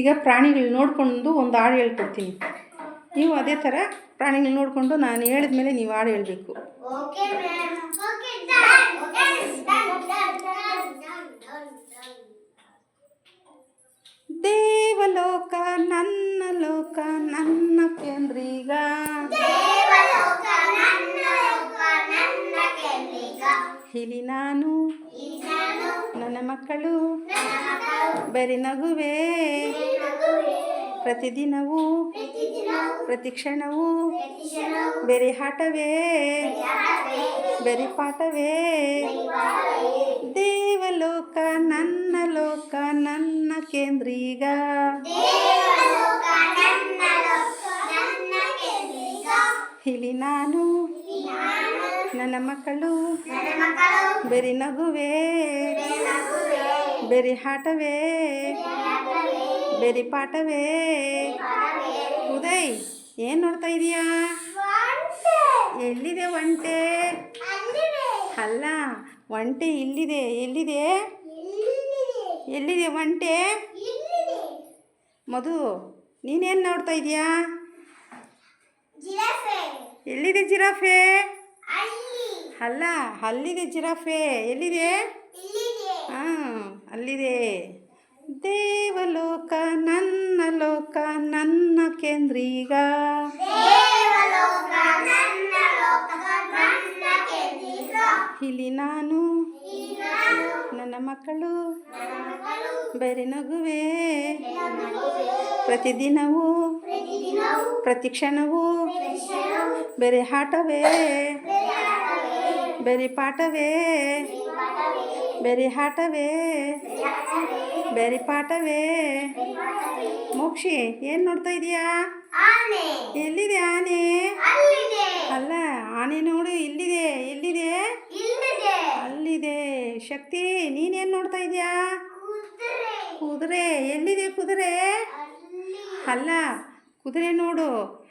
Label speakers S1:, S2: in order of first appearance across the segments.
S1: ಈಗ ಪ್ರಾಣಿಗಳು ನೋಡಿಕೊಂಡು ಒಂದು ಹಾಡು ಹೇಳ್ಕೊಡ್ತೀನಿ. ನೀವು ಅದೇ ಥರ ಪ್ರಾಣಿಗಳು ನೋಡಿಕೊಂಡು ನಾನು ಹೇಳಿದ ಮೇಲೆ ನೀವು ಹಾಡು ಹೇಳಬೇಕು. ದೇವಲೋಕ ನನ್ನ ಲೋಕ ನನ್ನ ಕೇಂದ್ರಿಗ. ಇಲ್ಲಿ ನಾನು. ನನ್ನ ಮಕ್ಕಳು ಬರೀ ನಗುವೆ. ಪ್ರತಿದಿನವೂ
S2: ಪ್ರತಿದಿನವೂ
S1: ಪ್ರತಿ ಕ್ಷಣವೂ
S2: ಪ್ರತಿಕ್ಷಣವೂ
S1: ಬೇರೆ ಆಟವೇ
S2: ಯಾರವೇ
S1: ಬೇರೆ ಪಾಠವೇ. ದೇವಲೋಕ ನನ್ನ ಲೋಕ ನನ್ನ ಕೇಂದ್ರೀಗ. ಇಲ್ಲಿ ನಾನು ನನ್ನ ಮಕ್ಕಳು ಬೆರಿ ನಗುವೆ ಬೆರಿ
S2: ಬೇರೆ
S1: ಬೆರಿ ಪಾಠವೇ. ಉದಯ್ ಏನು ನೋಡ್ತಾ ಇದೀಯಾ. ಎಲ್ಲಿದೆ ಒಂಟೆ. ಅಲ್ಲ ಒಂಟೆ ಇಲ್ಲಿದೆ ಎಲ್ಲಿದೆ ಎಲ್ಲಿದೆ ಒಂಟೆ. ಮಧು ನೀನೇನು ನೋಡ್ತಾ ಇದೀಯಾ. ಎಲ್ಲಿದೆ ಜಿರಾಫೆ
S2: ಅಲ್ಲಿ.
S1: ಅಲ್ಲ ಅಲ್ಲಿದೆ ಜಿರಾಫೆ ಎಲ್ಲಿದೆ. ಹಾಂ ಅಲ್ಲಿದೆ ದೇವಲೋಕ ನನ್ನ ಲೋಕ ನನ್ನ ಕೇಂದ್ರೀಗ. ಇಲ್ಲಿ ನಾನು ನನ್ನ ಮಕ್ಕಳು ಬೇರೆ ನಗುವೆ. ಪ್ರತಿದಿನವೂ ಪ್ರತಿ ಕ್ಷಣವೂ ಬೇರೆ ಆಟವೇ. ಬೇರೆ ಪಾಠವೇ. ಬೆರಿ
S2: ಹಾಟವೇ
S1: ಬೆರಿ ಪಾಠವೇ.
S2: ಪಾಠವೇ.
S1: ಮೋಕ್ಷಿ ಏನು ನೋಡ್ತಾ ಇದೀಯಾ? ಎಲ್ಲಿದೆ ಆನೆ? ಅಲ್ಲ ಆನೆ ನೋಡು ಇಲ್ಲಿದೆ ಎಲ್ಲಿದೆ ಅಲ್ಲಿದೆ. ಶಕ್ತಿ ನೀನೇನು ನೋಡ್ತಾ ಇದೀಯಾ?
S2: ಕುದುರೆ.
S1: ಎಲ್ಲಿದೆ ಕುದುರೆ?
S2: ಅಲ್ಲಿ.
S1: ಅಲ್ಲ ಕುದುರೆ ನೋಡು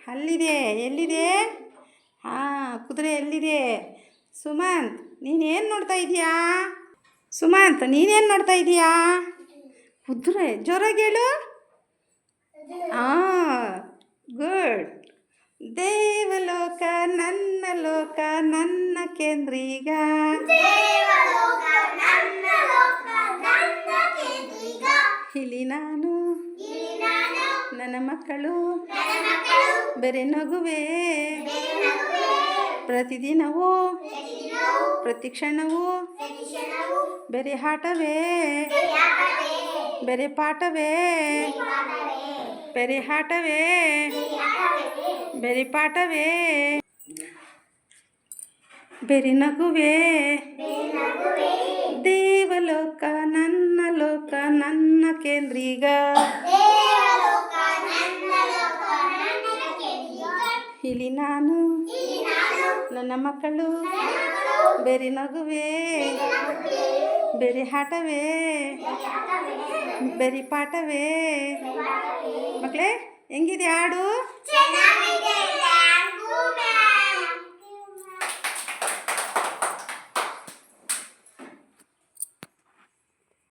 S1: ಅಲ್ಲಿದೆ ಎಲ್ಲಿದೆ? ಹಾಂ ಕುದುರೆ ಎಲ್ಲಿದೆ? ಸುಮಂತ್ ನೀನೇನು ನೋಡ್ತಾ ಇದೀಯಾ? ಸುಮಂತ್ ನೀನೇನು ನೋಡ್ತಾ ಇದೀಯಾ? ಕುದುರೆ ಜೋರಾಗಿ ಹೇಳು. ಹಾಂ ಗುಡ್. ದೇವಲೋಕ ನನ್ನ ಲೋಕ ನನ್ನ ಕೇಂದ್ರೀಗ.
S2: ದೇವಲೋಕ ನನ್ನ ಲೋಕ ನನ್ನ ಕೇಂದ್ರಿಗ.
S1: ಇಲ್ಲಿ ನಾನು ನನ್ನ ಮಕ್ಕಳು ಬೇರೆ ನಗುವೇ. ಪ್ರತಿದಿನವೂ
S2: ಪ್ರತಿದಿನವೂ
S1: ಪ್ರತಿ ಕ್ಷಣವೂ
S2: ಪ್ರತಿಕ್ಷಣವೂ
S1: ಬೇರೆ ಆಟವೇ
S2: ಬೆರೆಯಾಟವೇ.
S1: ಬೇರೆ ಪಾಠವೇ
S2: ಪಾಠವೇ.
S1: ಬೇರೆ ಆಟವೇ
S2: ಬೆರೆಯಾಟವೇ.
S1: ಬೇರೆ ಪಾಠವೇ ಬೇರೆ ನಗುವೆ
S2: ಬೆರೆನಗುವೆ.
S1: ದೇವಲೋಕ ನನ್ನ ಲೋಕ ನನ್ನ ಕೇಂದ್ರೀಗ
S2: ದೇವಲೋಕ ನನ್ನ ಲೋಕ ನನ್ನ ಕೇಂದ್ರಿಗ.
S1: ಇಲ್ಲಿ ನಾನು
S2: ಇಲ್ಲಿ ನಾನು
S1: ನನ್ನ ಮಕ್ಕಳು ಬೇರೆ ನಗುವೆ. ಬೇರೆ
S2: ಹಾಟವೇ
S1: ಬೇರೆ ಪಾಠವೇ. ಮಕ್ಕಳೇ ಹೆಂಗಿದೆ ಹಾಡು